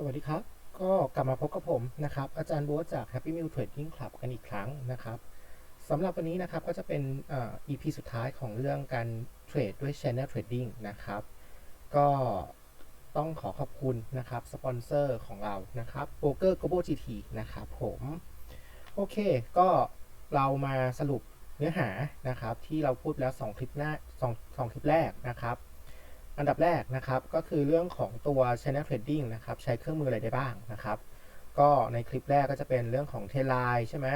สวัสดีครับ ก็กลับมาพบกับผมนะครับ อาจารย์บ๊ทจาก Happy Meal Trading Club กันอีกครั้งนะครับสำหรับวันนี้นะครับก็จะเป็นอ่อ EP สุดท้ายของเรื่องการเทรดด้วย Channel Trading นะครับ ก็ต้องขอขอบคุณนะครับสปอนเซอร์ของเรานะครับ Broker Global GT นะครับผม โอเค ก็เรามาสรุปเนื้อหานะครับ ที่เราพูดแล้ว 2 คลิปหน้า2 2คลิปแรกนะครับ อันดับแรกนะครับก็คือเรื่องของตัว Channel Trading นะครับใช้เครื่องมืออะไรได้บ้างนะครับ ก็ในคลิปแรกก็จะเป็นเรื่องของเทไลน์ใช่ไหม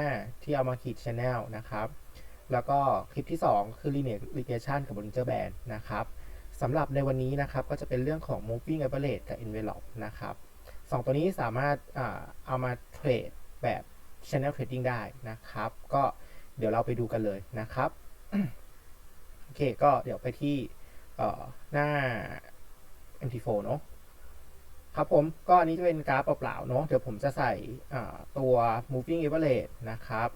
ที่เอามาขีด Channel นะครับ แล้วก็คลิปที่ 2 คือ Linear Regression กับ Bollinger Band นะครับสำหรับในวันนี้นะครับก็จะเป็นเรื่องของ Moving Average กับ Envelope นะครับสองตัวนี้สามารถเอามาเทรดแบบ Channel Trading ได้นะครับ ก็เดี๋ยวเราไปดูกันเลยนะครับโอเคก็เดี๋ยวไปที่ เอ่อหน้า MT4 เนอะครับผมก็อันนี้จะเป็นกราฟเปล่าๆเนอะเดี๋ยวผมจะใส่ตัว moving average นะครับ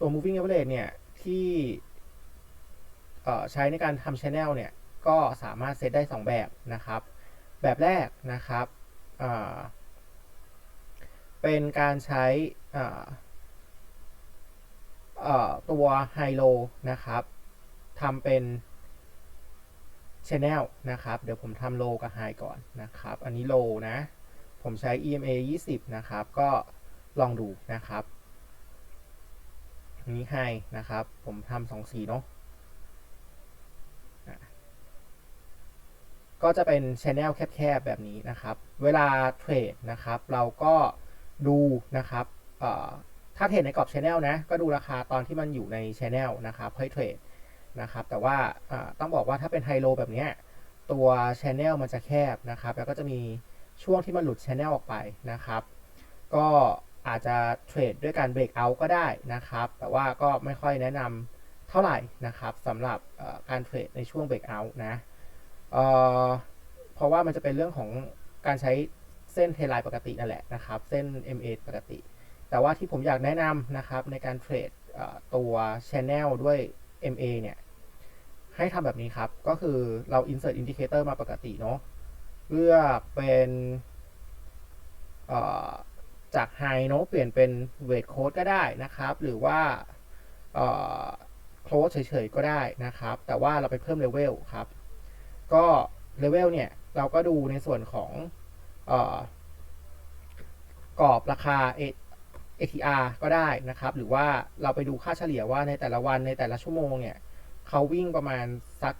ตัว moving average เนี่ยที่ใช้ในการทำ channel เนี่ยก็สามารถเซตได้ 2 แบบนะครับ แบบแรกนะครับเป็นการใช้ตัว high low นะครับทำเป็น Channel นะครับ เดี๋ยวผมทำ low กับ high ก่อนนะครับ อันนี้ low นะ ผมใช้ EMA 20 นะครับ ก็ลองดูนะครับอันนี้ high นะครับ ผมทำสองสีเนาะก็จะเป็น Channel แคบๆแบบนี้นะครับ เวลาเทรดนะครับ เราก็ดูนะครับถ้าเทรดในกรอบ Channel นะ ก็ดูราคาตอนที่มันอยู่ใน Channel นะครับให้เทรด นะครับ แต่ว่าต้องบอกว่าถ้าเป็นไฮโลแบบนี้ตัว Channel มันจะแคบนะครับ แล้วก็จะมีช่วงที่มันหลุด Channel ออกไปนะครับ ก็อาจจะเทรดด้วยการเบรกเอาก็ได้นะครับ แต่ว่าก็ไม่ค่อยแนะนำเท่าไหร่นะครับสำหรับการเทรดในช่วงเบรกเอานะเเพราะว่ามันจะเป็นเรื่องของการใช้เส้นเทไลน์ปกตินั่นแหละนะครับ เส้น MA ปกติ แต่ว่าที่ผมอยากแนะนำนะครับในการเทรดตัว Channel ด้วย MA เนี่ย ให้ทำแบบนี้ครับ ก็คือเรา insert indicator มาปกติเนาะเลือกเป็นจาก high เนาะเปลี่ยนเป็น weight code ก็ได้นะครับ หรือว่า close เฉยๆก็ได้นะครับ แต่ว่าเราไปเพิ่ม level ครับ ก็ level เนี่ย เราก็ดูในส่วนของอกรอบราคา ATR ก็ได้นะครับ หรือว่าเราไปดูค่าเฉลี่ยว่าในแต่ละวันในแต่ละชั่วโมงเนี่ย เขาวิ่งประมาณสัก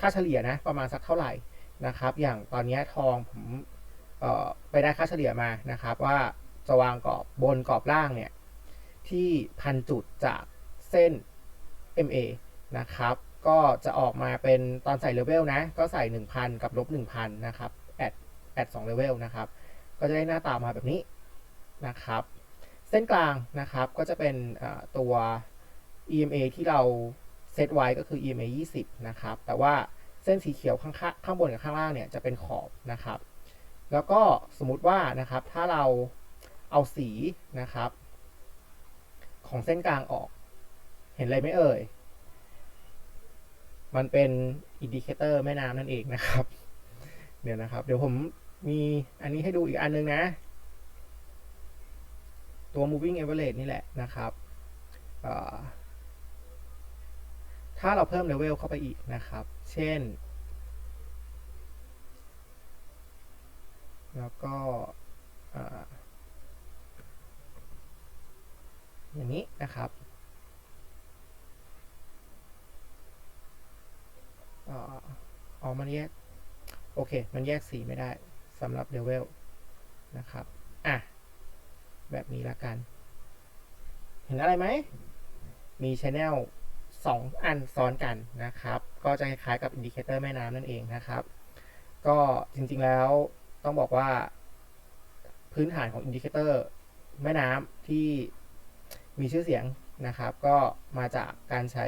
ค่าเฉลี่ยนะประมาณสักเท่าไหร่นะครับ อย่างตอนนี้ทองผมไปได้ค่าเฉลี่ยมานะครับ ว่าจะวางกรอบบนกรอบล่างเนี่ยที่พันจุดจากเส้น MA นะครับ ก็จะออกมาเป็นตอนใส่เลเวลนะ ก็ใส่ 1,000 กับลบ 1,000 นะครับ แอดแอด2เลเวลนะครับ ก็จะได้หน้าตามาแบบนี้นะครับ เส้นกลางนะครับก็จะเป็นตัว EMA ที่เรา เซตไว้ก็คือ EMA 20 นะครับ แต่ว่าเส้นสีเขียวข้างข้างบนกับข้างล่างเนี่ยจะเป็นขอบนะครับ แล้วก็สมมุติว่านะครับถ้าเราเอาสีนะครับ ของเส้นกลางออก เห็นอะไรไหมเอ่ย มันเป็นอินดิเคเตอร์แม่น้ำนั่นเองนะครับ เดี๋ยวนะครับ เดี๋ยวผมมีอันนี้ให้ดูอีกอันนึงนะ ตัว moving average นี่แหละนะครับ ถ้าเราเพิ่มเลเวลเข้าไปอีกนะครับ เช่น แล้วก็อย่างนี้นะครับอ๋อ มันแยก โอเค มันแยกสีไม่ได้สำหรับเลเวลนะครับ อะ แบบนี้ละกัน เห็นอะไรไหม มีช h a n n e l 2 อันซ้อนกันนะครับ ก็จะคล้ายๆกับอินดิเคเตอร์แม่น้ำนั่นเองนะครับ ก็จริงๆแล้วต้องบอกว่า พื้นฐานของอินดิเคเตอร์แม่น้ำที่มีชื่อเสียงนะครับ ก็มาจากการใช้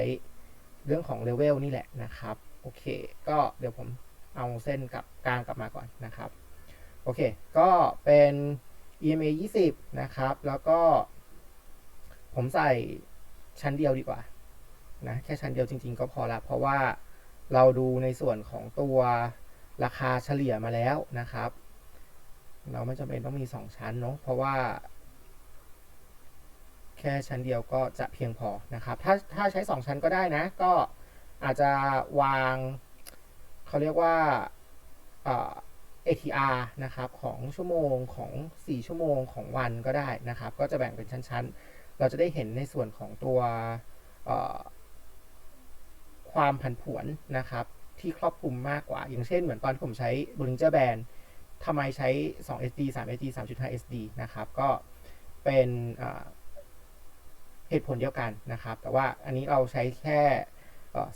เรื่องของเลเวลนี่แหละนะครับ โอเค ก็เดี๋ยวผมเอาเส้นกับกลางกลับมาก่อนนะครับ โอเค ก็เป็น EMA 20 นะครับ แล้วก็ผมใส่ชั้นเดียวดีกว่า นะแค่ชั้นเดียวจริง ๆ ก็พอละเพราะว่าเราดูในส่วนของตัวราคาเฉลี่ยมาแล้วนะครับ เราไม่จำเป็นต้องมีสองชั้นเนาะเพราะว่า แค่ชั้นเดียวก็จะเพียงพอนะครับ ถ้าถ้าใช้สองชั้นก็ได้นะ ก็อาจจะวางเขาเรียกว่าเอ่อ ATR นะครับของชั่วโมงของ 4 ชั่วโมงของวันก็ได้นะครับ ก็จะแบ่งเป็นชั้น ๆ เราจะได้เห็นในส่วนของตัว ความผันผวนนะครับ ที่ครอบคลุมมากกว่า อย่างเช่นเหมือนตอนผมใช้ Bollinger Band ทำไมใช้ 2 SD 3 SD 3.5 SD นะครับ ก็เป็นเหตุผลเดียวกันนะครับ แต่ว่าอันนี้เราใช้แค่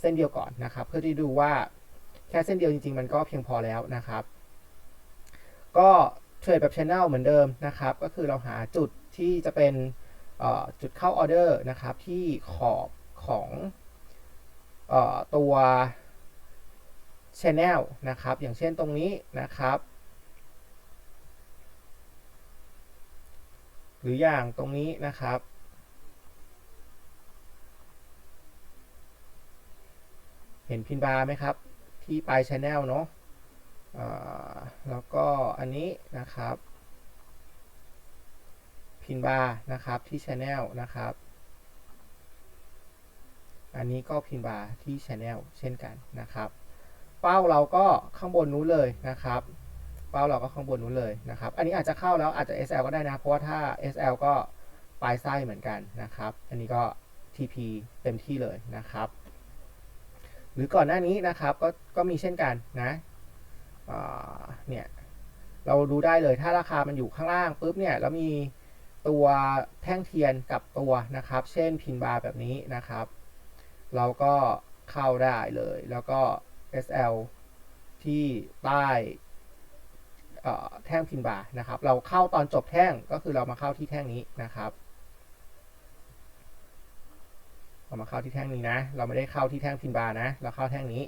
เส้นเดียวก่อนนะครับ เพื่อที่ดูว่าแค่เส้นเดียวจริง ๆ มันก็เพียงพอแล้วนะครับ ก็เทรดแบบ Channel เหมือนเดิมนะครับ ก็คือเราหาจุดที่จะเป็นจุดเข้าออเดอร์นะครับ ที่ขอบของ ตัว Channel นะครับ อย่างเช่นตรงนี้นะครับ หรืออย่างตรงนี้นะครับ เห็นพินบาร์ไหมครับ ที่ปลายชแนลเนาะแล้วก็อันนี้นะครับพินบาร์นะครับที่ชแนลนะครับ อันนี้ก็พินบาร์ที่ชแนลเช่นกันนะครับ เป้าเราก็ข้างบนนู้นเลยนะครับ เป้าเราก็ข้างบนนู้นเลยนะครับ อันนี้อาจจะเข้าแล้วอาจจะ SL ก็ได้นะ เพราะว่าถ้า SL ก็ปลายไส้เหมือนกันนะครับ อันนี้ก็ TP เต็มที่เลยนะครับ หรือก่อนหน้านี้นะครับก็ก็มีเช่นกันนะเนี่ยเราดูได้เลยถ้าราคามันอยู่ข้างล่างปุ๊บเนี่ยแล้วมีตัวแท่งเทียนกับตัวนะครับ เช่นพินบาร์แบบนี้นะครับ เราก็เข้าได้เลย แล้วก็ SL ที่ใต้แท่งพินบาร์นะครับ เราเข้าตอนจบแท่งก็คือเรามาเข้าที่แท่งนี้นะครับเรามาเข้าที่แท่งนี้นะ เราไม่ได้เข้าที่แท่งพินบาร์นะ เราเข้าแท่งนี้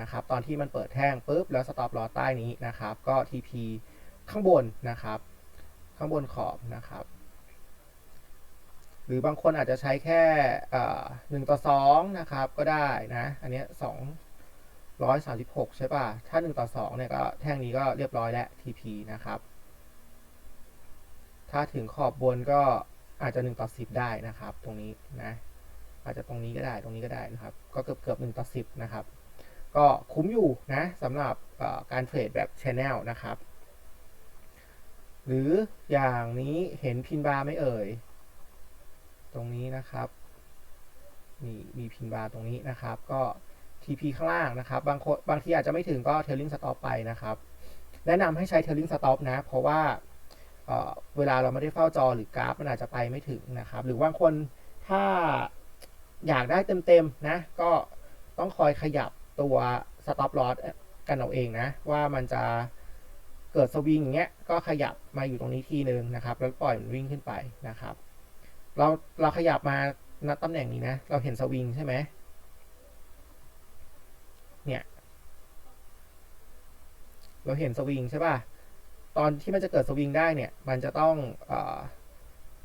นะครับ ตอนที่มันเปิดแท่งปุ๊บแล้วสต็อปลอใต้นี้นะครับ ก็ TP ข้างบนนะครับ ข้างบนขอบนะครับ หรือบางคนอาจจะใช้แค่หนึ่งต่อสองนะครับก็ได้นะ อันนี้สองร้อยสามสิบหกใช่ป่ะ ถ้าหนึ่งต่อสองเนี่ยก็แท่งนี้ก็เรียบร้อยแล้ว TP นะครับ ถ้าถึงขอบบนก็อาจจะหนึ่งต่อสิบได้นะครับ ตรงนี้นะอาจจะตรงนี้ก็ได้ตรงนี้ก็ได้นะครับ ก็เกือบเกือบหนึ่งต่อสิบนะครับ ก็คุ้มอยู่นะสำหรับการเทรดแบบ Channel นะครับ หรืออย่างนี้เห็นพินบาร์ไม่เอ่ย ตรงนี้นะครับมีมีพินบาร์ตรงนี้นะครับ ก็ TP ข้างล่างนะครับ บางคนบางทีอาจจะไม่ถึงก็ Trailing Stop ไปนะครับ แนะนำให้ใช้ Trailing Stop นะ เพราะว่าเเวลาเราไม่ได้เฝ้าจอหรือกราฟมันอาจจะไปไม่ถึงนะครับ หรือบางคนถ้าอยากได้เต็มๆนะ ก็ต้องคอยขยับตัว stop loss กันเอาเองนะ ว่ามันจะเกิดสวิงอย่างเงี้ยก็ขยับมาอยู่ตรงนี้ทีนึงนะครับ แล้วปล่อยมันวิ่งขึ้นไปนะครับ เราเราขยับมาณตำแหน่งนี้นะ เราเห็นสวิงใช่ไหมเนี่ย เราเห็นสวิงใช่ป่ะ ตอนที่มันจะเกิดสวิงได้เนี่ย มันจะต้องอ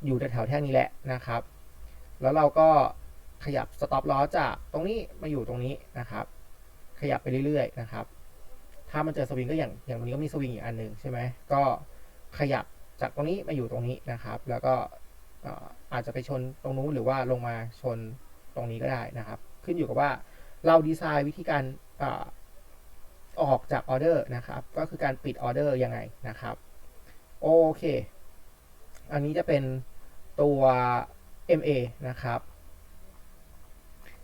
อยู่แถวแท่งนี้แหละนะครับ แล้วเราก็ขยับ stop loss จากตรงนี้มาอยู่ตรงนี้นะครับ ขยับไปเรื่อยๆนะครับ ถ้ามันเจอสวิงก็อย่างอย่างตรงนี้ก็มีสวิงอีกอันหนึ่งใช่ไหมก็ขยับจากตรงนี้มาอยู่ตรงนี้นะครับ แล้วก็ อาจจะไปชนตรงนู้นหรือว่าลงมาชนตรงนี้ก็ได้นะครับ ขึ้นอยู่กับว่าเราดีไซน์วิธีการออกจากออเดอร์นะครับ ก็คือการปิดออเดอร์ยังไงนะครับ โอเค อันนี้จะเป็นตัว MA นะครับ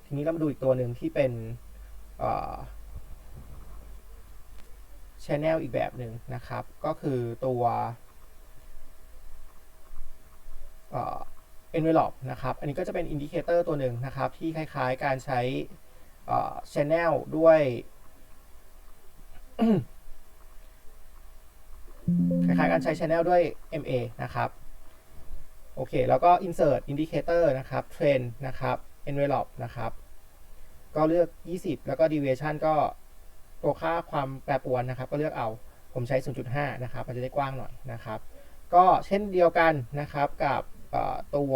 ทีนี้เรามาดูอีกตัวหนึ่งที่เป็น channel อีกแบบหนึ่งนะครับ ก็คือตัว envelope นะครับ อันนี้ก็จะเป็นอินดิเคเตอร์ตัวหนึ่งนะครับ ที่คล้ายๆการใช้ channel ด้วย คล้ายๆการใช้ channel ด้วย MA นะครับโอเค แล้วก็ insert indicator นะครับ trend นะครับ envelope นะครับ ก็เลือก 20 แล้วก็ deviation ก็ตัวค่าความแปรปรวนนะครับ ก็เลือกเอา ผมใช้ 0.5 นะครับ มันจะได้กว้างหน่อยนะครับ ก็เช่นเดียวกันนะครับกับ ตัว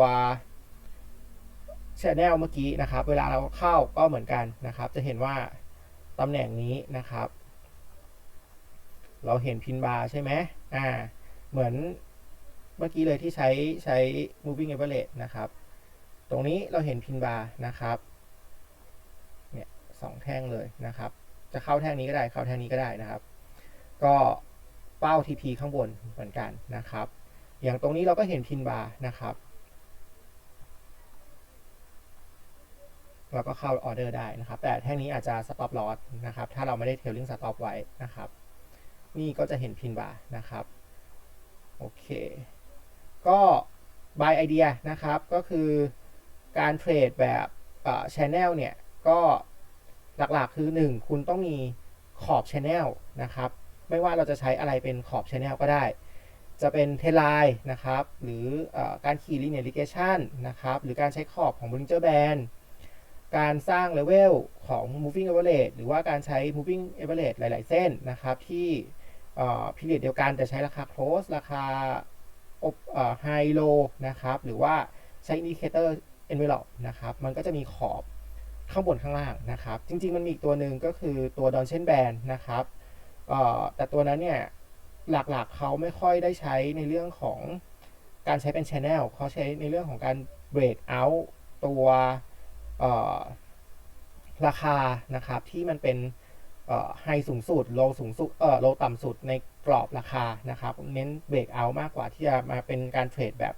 Channel เมื่อกี้นะครับ เวลาเราเข้าก็เหมือนกันนะครับ จะเห็นว่าตำแหน่งนี้นะครับ เราเห็นพินบาร์ใช่ไหมอ่า เหมือนเมื่อกี้เลยที่ใช้ใช้ moving average นะครับ ตรงนี้เราเห็นพินบาร์นะครับ เนี่ยสองแท่งเลยนะครับ จะเข้าแท่งนี้ก็ได้เข้าแท่งนี้ก็ได้นะครับ ก็เป้า TP ข้างบนเหมือนกันนะครับ อย่างตรงนี้เราก็เห็นพินบาร์นะครับเราก็เข้าออเดอร์ได้นะครับ แต่แท่งนี้อาจจะ stop loss นะครับ ถ้าเราไม่ได้ trailing stop ไว้นะครับ นี่ก็จะเห็นพินบาร์นะครับ โอเค ก็ buy idea นะครับ ก็คือการเทรดแบบเอ่อ channel เนี่ย ก็หลักๆคือ 1 คุณต้องมีขอบ channel นะครับ ไม่ว่าเราจะใช้อะไรเป็นขอบ channel ก็ได้ จะเป็นเทไลน์นะครับ หรืออการขี่ linear regression นะครับ หรือการใช้ขอบของ Bollinger Band การสร้างเลเวลของ moving average หรือว่าการใช้ moving average หลาย ๆ เส้นนะครับ ที่พิเรียดเดียวกันแต่ใช้ราคา close ราคา high low นะครับ หรือว่าใช้ indicator envelope นะครับ มันก็จะมีขอบข้างบนข้างล่างนะครับ จริง ๆ มันมีอีกตัวหนึ่งก็คือตัว Donchen Band นะครับแต่ตัวนั้นเนี่ย หลักๆเขาไม่ค่อยได้ใช้ในเรื่องของการใช้เป็น channel เขาใช้ในเรื่องของการ break out ตัวราคานะครับที่มันเป็นไฮสูงสุดโลสูงสุดเอ่อโลต่ำสุดในกรอบราคานะครับเน้นเบรกเอามากกว่าที่จะมาเป็นการเทรดแบบ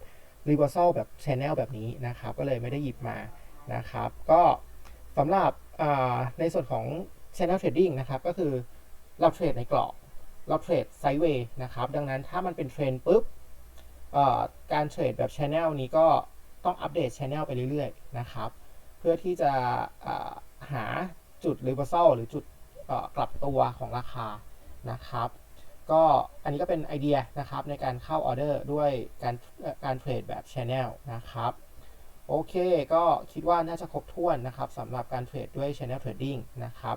รีเวอร์ซลแบบชแนลแบบนี้นะครับ ก็เลยไม่ได้หยิบมานะครับ ก็สำหรับในส่วนของ Channel Trading นะครับ ก็คือเราเทรดในกรอบ เราเทรดไซด์เวย์นะครับ ดังนั้นถ้ามันเป็นเทรนปุ๊บการเทรดแบบ Channel นี้ก็ต้องอัปเดต Channel ไปเรื่อยๆนะครับ เพื่อที่จะหาจุด reversal หรือจุดกลับตัวของราคานะครับ ก็อันนี้ก็เป็นไอเดียนะครับในการเข้าออเดอร์ด้วยการการเทรดแบบ Channel นะครับ โอเค ก็คิดว่าน่าจะครบถ้วนนะครับสำหรับการเทรดด้วย Channel Trading นะครับ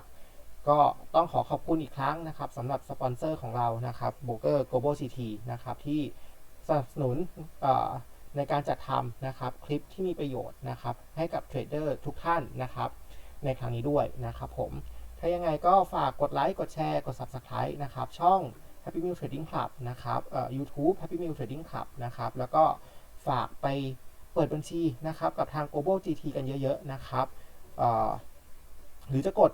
ก็ต้องขอขอบคุณอีกครั้งนะครับสำหรับสปอนเซอร์ของเรานะครับ b o k e r Global CT นะครับที่สนับสนุนในการจัดทำนะครับคลิปที่มีประโยชน์นะครับให้กับเทรดเดอร์ทุกท่านนะครับในครั้งนี้ด้วยนะครับผม ถ้ายังไงก็ฝากกดไลค์ กดแชร์ กด Subscribe นะครับช่อง Happy Meal Trading Club นะครับเอ่อ YouTube Happy Meal Trading Club นะครับแล้วก็ฝากไปเปิดบัญชีนะครับกับทาง Global GT กันเยอะๆนะครับเอ่อหรือจะกด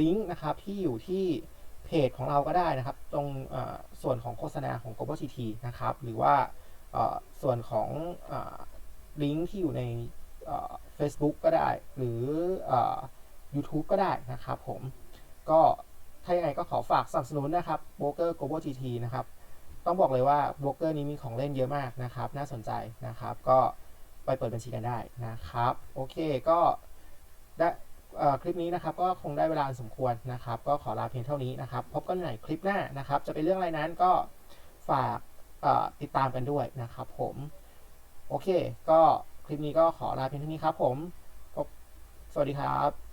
ลิงก์นะครับที่อยู่ที่เพจของเราก็ได้นะครับ ตรงส่วนของโฆษณาของ Global GT นะครับ หรือว่าส่วนของลิงก์ที่อยู่ใน Facebook ก็ได้ หรือ YouTube ก็ได้นะครับผม ก็ถ้ายังไงก็ขอฝากสนับสนุนนะครับโบเกอร์ Global GT นะครับ ต้องบอกเลยว่าโบเกอร์นี้มีของเล่นเยอะมากนะครับ น่าสนใจนะครับ ก็ไปเปิดบัญชีกันได้นะครับ โอเคก็ได้ คลิปนี้นะครับก็คงได้เวลาสมควรนะครับ ก็ขอลาเพียงเท่านี้นะครับ พบกันใหม่คลิปหน้านะครับ จะเป็นเรื่องอะไรนั้นก็ฝากติดตามกันด้วยนะครับ ผมโอเค ก็คลิปนี้ก็ขอลาเพียงเท่านี้ครับ ผมสวัสดีครับ